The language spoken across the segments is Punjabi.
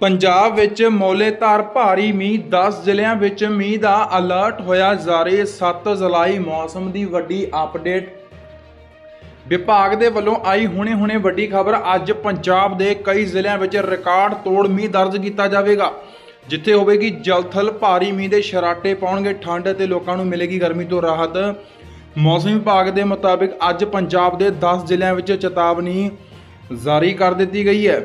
ਪੰਜਾਬ ਵਿੱਚ ਮੌਲੇਧਾਰ ਭਾਰੀ ਮੀਂਹ 10 ਜ਼ਿਲ੍ਹਿਆਂ ਵਿੱਚ ਮੀਂਹ ਦਾ ਅਲਰਟ ਹੋਇਆ ਜਾਰੀ 7 ਜੁਲਾਈ ਮੌਸਮ ਦੀ ਵੱਡੀ ਅਪਡੇਟ ਵਿਭਾਗ ਦੇ ਵੱਲੋਂ ਆਈ ਹੁਣੇ-ਹੁਣੇ ਵੱਡੀ ਖਬਰ, ਅੱਜ ਪੰਜਾਬ ਦੇ ਕਈ ਜ਼ਿਲ੍ਹਿਆਂ ਵਿੱਚ ਰਿਕਾਰਡ ਤੋੜ ਮੀਂਹ ਦਰਜ ਕੀਤਾ ਜਾਵੇਗਾ, ਜਿੱਥੇ ਹੋਵੇਗੀ ਜਲਥਲ ਭਾਰੀ ਮੀਂਹ ਦੇ ਸ਼ਰਾਟੇ ਪਾਉਣਗੇ, ਠੰਡ ਅਤੇ ਲੋਕਾਂ ਨੂੰ ਮਿਲੇਗੀ ਗਰਮੀ ਤੋਂ ਰਾਹਤ। ਮੌਸਮ ਵਿਭਾਗ ਦੇ ਮੁਤਾਬਿਕ ਅੱਜ ਪੰਜਾਬ ਦੇ 10 ਜ਼ਿਲ੍ਹਿਆਂ ਵਿੱਚ ਚੇਤਾਵਨੀ ਜਾਰੀ ਕਰ ਦਿੱਤੀ ਗਈ ਹੈ।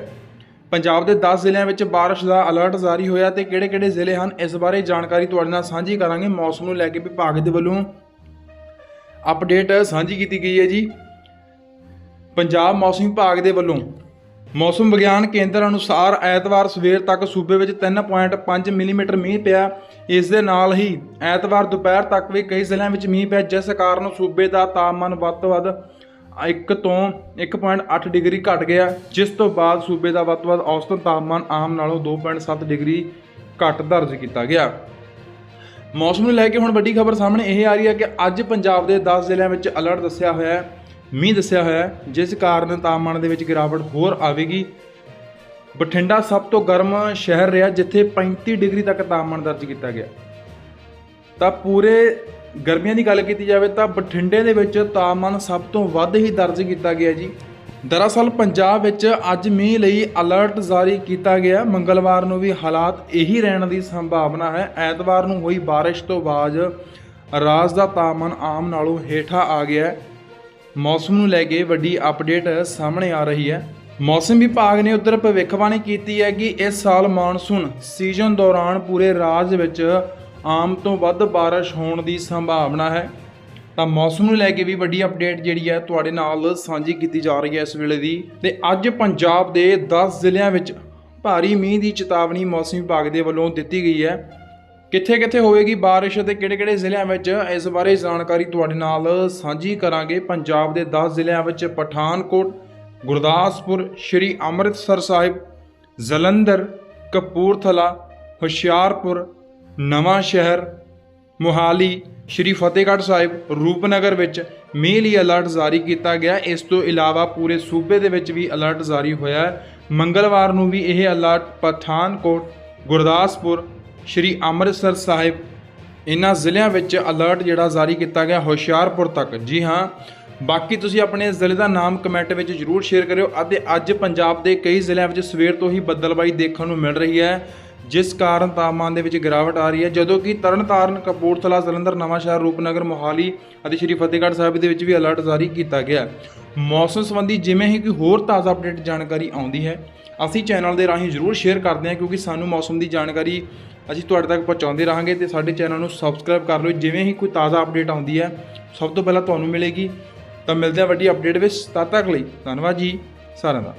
ਪੰਜਾਬ ਦੇ 10 ਜ਼ਿਲ੍ਹਿਆਂ ਵਿੱਚ ਬਾਰਿਸ਼ ਦਾ ਅਲਰਟ ਜਾਰੀ ਹੋਇਆ ਤੇ ਕਿਹੜੇ-ਕਿਹੜੇ ਜ਼ਿਲ੍ਹੇ ਹਨ? ਇਸ ਬਾਰੇ ਜਾਣਕਾਰੀ ਤੁਹਾਡੇ ਨਾਲ ਸਾਂਝੀ ਕਰਾਂਗੇ ਮੌਸਮ ਨੂੰ ਲੈ ਕੇ ਵਿਭਾਗ ਦੇ ਵੱਲੋਂ। ਅਪਡੇਟ ਸਾਂਝੀ ਕੀਤੀ ਗਈ ਹੈ ਜੀ। ਪੰਜਾਬ ਮੌਸਮ ਵਿਭਾਗ ਦੇ ਵੱਲੋਂ ਮੌਸਮ ਵਿਗਿਆਨ ਕੇਂਦਰ ਅਨੁਸਾਰ ਐਤਵਾਰ ਸਵੇਰ ਤੱਕ ਸੂਬੇ ਵਿੱਚ 3.5 ਮਿਲੀਮੀਟਰ ਮੀਂਹ ਪਿਆ। ਇਸ ਦੇ ਨਾਲ ਹੀ ਐਤਵਾਰ ਦੁਪਹਿਰ ਤੱਕ ਵੀ ਕਈ ਜ਼ਿਲ੍ਹਿਆਂ ਵਿੱਚ ਮੀਂਹ ਪਿਆ, ਜਿਸ ਕਾਰਨ ਸੂਬੇ ਦਾ ਤਾਪਮਾਨ ਵੱਧ ਤੋਂ ਵੱਧ 1 ਤੋਂ 1.8 ਡਿਗਰੀ ਘਟ ਗਿਆ, ਜਿਸ ਤੋਂ ਬਾਅਦ ਸੂਬੇ ਦਾ ਵੱਧ ਤੋਂ ਵੱਧ ਔਸਤਨ ਤਾਪਮਾਨ ਆਮ ਨਾਲੋਂ 2.7 ਡਿਗਰੀ ਘੱਟ ਦਰਜ ਕੀਤਾ ਗਿਆ। ਮੌਸਮ ਨੂੰ ਲੈ ਕੇ ਹੁਣ ਵੱਡੀ ਖਬਰ ਸਾਹਮਣੇ ਇਹ ਆ ਰਹੀ ਹੈ ਕਿ ਅੱਜ ਪੰਜਾਬ ਦੇ 10 ਜ਼ਿਲ੍ਹਿਆਂ ਵਿੱਚ ਅਲਰਟ ਦੱਸਿਆ ਹੋਇਆ ਹੈ, ਮੀਂਹ ਦੱਸਿਆ ਹੋਇਆ ਹੈ, ਜਿਸ ਕਾਰਨ ਤਾਪਮਾਨ ਦੇ ਵਿੱਚ ਗਿਰਾਵਟ ਹੋਰ ਆਵੇਗੀ। ਬਠਿੰਡਾ ਸਭ ਤੋਂ ਗਰਮ ਸ਼ਹਿਰ ਰਿਹਾ, ਜਿੱਥੇ 35 ਡਿਗਰੀ ਤੱਕ ਤਾਪਮਾਨ ਦਰਜ ਕੀਤਾ ਗਿਆ। ਤਾਂ ਪੂਰੇ ਗਰਮੀਆਂ ਦੀ ਗੱਲ ਕੀਤੀ ਜਾਵੇ ਤਾਂ ਬਠਿੰਡੇ ਦੇ ਵਿੱਚ ਤਾਪਮਾਨ ਸਭ ਤੋਂ ਵੱਧ ਹੀ ਦਰਜ ਕੀਤਾ ਗਿਆ ਜੀ। ਦਰਅਸਲ ਪੰਜਾਬ ਵਿੱਚ ਅੱਜ ਮੀਂਹ ਲਈ ਅਲਰਟ ਜਾਰੀ ਕੀਤਾ ਗਿਆ। ਮੰਗਲਵਾਰ ਨੂੰ ਵੀ ਹਾਲਾਤ ਇਹੀ ਰਹਿਣ ਦੀ ਸੰਭਾਵਨਾ ਹੈ। ਐਤਵਾਰ ਨੂੰ ਹੋਈ ਬਾਰਿਸ਼ ਤੋਂ ਬਾਅਦ ਰਾਜ ਦਾ ਤਾਪਮਾਨ ਆਮ ਨਾਲੋਂ ਹੇਠਾਂ ਆ ਗਿਆ ਹੈ। ਮੌਸਮ ਨੂੰ ਲੈ ਕੇ ਵੱਡੀ ਅਪਡੇਟ ਸਾਹਮਣੇ ਆ ਰਹੀ ਹੈ। ਮੌਸਮ ਵਿਭਾਗ ਨੇ ਉਧਰ ਭਵਿੱਖਬਾਣੀ ਕੀਤੀ ਹੈ ਕਿ ਇਸ ਸਾਲ ਮੌਨਸੂਨ ਸੀਜ਼ਨ ਦੌਰਾਨ ਪੂਰੇ ਰਾਜ ਵਿੱਚ ਆਮ ਤੋਂ ਵੱਧ ਬਾਰਿਸ਼ ਹੋਣ ਦੀ ਸੰਭਾਵਨਾ ਹੈ। ਤਾਂ ਮੌਸਮ ਨੂੰ ਲੈ ਕੇ ਵੀ ਵੱਡੀ ਅਪਡੇਟ ਜਿਹੜੀ ਹੈ ਤੁਹਾਡੇ ਨਾਲ ਸਾਂਝੀ ਕੀਤੀ ਜਾ ਰਹੀ ਹੈ ਇਸ ਵੇਲੇ ਦੀ। ਤੇ ਅੱਜ ਪੰਜਾਬ ਦੇ 10 ਜ਼ਿਲ੍ਹਿਆਂ ਵਿੱਚ ਭਾਰੀ ਮੀਂਹ ਦੀ ਚੇਤਾਵਨੀ ਮੌਸਮ ਵਿਭਾਗ ਦੇ ਵੱਲੋਂ ਦਿੱਤੀ ਗਈ ਹੈ। ਕਿੱਥੇ ਕਿੱਥੇ ਹੋਵੇਗੀ ਬਾਰਿਸ਼ ਅਤੇ ਕਿਹੜੇ-ਕਿਹੜੇ ਜ਼ਿਲ੍ਹਿਆਂ ਵਿੱਚ, ਇਸ ਬਾਰੇ ਜਾਣਕਾਰੀ ਤੁਹਾਡੇ ਨਾਲ ਸਾਂਝੀ ਕਰਾਂਗੇ। ਪੰਜਾਬ ਦੇ 10 ਜ਼ਿਲ੍ਹਿਆਂ ਵਿੱਚ ਪਠਾਨਕੋਟ, ਗੁਰਦਾਸਪੁਰ, ਸ਼੍ਰੀ ਅੰਮ੍ਰਿਤਸਰ ਸਾਹਿਬ, ਜਲੰਧਰ, ਕਪੂਰਥਲਾ, ਹੁਸ਼ਿਆਰਪੁਰ ਨਵਾਂ ਸ਼ਹਿਰ, ਮੁਹਾਲੀ, ਸ਼੍ਰੀ ਫਤਿਹਗੜ੍ਹ ਸਾਹਿਬ, ਰੂਪਨਗਰ ਵਿੱਚ ਮੀਂਹ ਲਈ ਅਲਰਟ ਜਾਰੀ ਕੀਤਾ ਗਿਆ। ਇਸ ਤੋਂ ਇਲਾਵਾ ਪੂਰੇ ਸੂਬੇ ਦੇ ਵਿੱਚ ਵੀ ਅਲਰਟ ਜਾਰੀ ਹੋਇਆ ਹੈ। ਮੰਗਲਵਾਰ ਨੂੰ ਵੀ ਇਹ ਅਲਰਟ ਪਠਾਨਕੋਟ, ਗੁਰਦਾਸਪੁਰ, ਸ਼੍ਰੀ ਅੰਮ੍ਰਿਤਸਰ ਸਾਹਿਬ ਇਹਨਾਂ ਜ਼ਿਲ੍ਹਿਆਂ ਵਿੱਚ ਅਲਰਟ ਜਿਹੜਾ ਜਾਰੀ ਕੀਤਾ ਗਿਆ ਹੁਸ਼ਿਆਰਪੁਰ ਤੱਕ। ਜੀ ਹਾਂ, ਬਾਕੀ ਤੁਸੀਂ ਆਪਣੇ ਜ਼ਿਲ੍ਹੇ ਦਾ ਨਾਮ ਕਮੈਂਟ ਵਿੱਚ ਜਰੂਰ ਸ਼ੇਅਰ ਕਰਿਓ ਅਤੇ ਅੱਜ ਪੰਜਾਬ ਦੇ ਕਈ ਜ਼ਿਲ੍ਹਿਆਂ ਵਿੱਚ ਸਵੇਰ ਤੋਂ ਹੀ ਬੱਦਲਬਾਈ ਦੇਖਣ ਨੂੰ ਮਿਲ ਰਹੀ ਹੈ। ਜਿਸ ਕਾਰਨ ਤਾਪਮਾਨ ਦੇ ਵਿੱਚ ਗਿਰਾਵਟ ਆ ਰਹੀ ਹੈ, ਜਦੋਂ ਕਿ ਤਰਨਤਾਰਨ, ਕਪੂਰਥਲਾ, ਜਲੰਧਰ, ਨਵਾਂਸ਼ਹਿਰ, ਰੂਪਨਗਰ, ਮੋਹਾਲੀ ਅਤੇ ਸ਼੍ਰੀ ਫਤਿਹਗੜ੍ਹ ਸਾਹਿਬ ਦੇ ਵਿੱਚ ਵੀ ਅਲਰਟ ਜਾਰੀ ਕੀਤਾ ਗਿਆ ਮੌਸਮ ਸੰਬੰਧੀ ਜਿਵੇਂ ਹੀ ਕੋਈ ਹੋਰ ਤਾਜ਼ਾ ਅਪਡੇਟ ਜਾਣਕਾਰੀ ਆਉਂਦੀ ਹੈ, ਅਸੀਂ ਚੈਨਲ ਦੇ ਰਾਹੀਂ ਜ਼ਰੂਰ ਸ਼ੇਅਰ ਕਰਦੇ ਹਾਂ, ਕਿਉਂਕਿ ਸਾਨੂੰ ਮੌਸਮ ਦੀ ਜਾਣਕਾਰੀ ਅਸੀਂ ਤੁਹਾਡੇ ਤੱਕ ਪਹੁੰਚਾਉਂਦੇ ਰਹਾਂਗੇ ਤੇ ਸਾਡੇ ਚੈਨਲ ਨੂੰ ਸਬਸਕ੍ਰਾਈਬ ਕਰ ਲਓ। ਜਿਵੇਂ ਹੀ ਕੋਈ ਤਾਜ਼ਾ ਅਪਡੇਟ ਆਉਂਦੀ ਹੈ, ਸਭ ਤੋਂ ਪਹਿਲਾਂ ਤੁਹਾਨੂੰ ਮਿਲੇਗੀ। ਤਾਂ ਮਿਲਦੇ ਹਾਂ ਵੱਡੀ ਅਪਡੇਟ ਵਿੱਚ। ਤਦ ਤੱਕ ਲਈ ਧੰਨਵਾਦ ਜੀ। ਸਾਰਿਆਂ ਦਾ।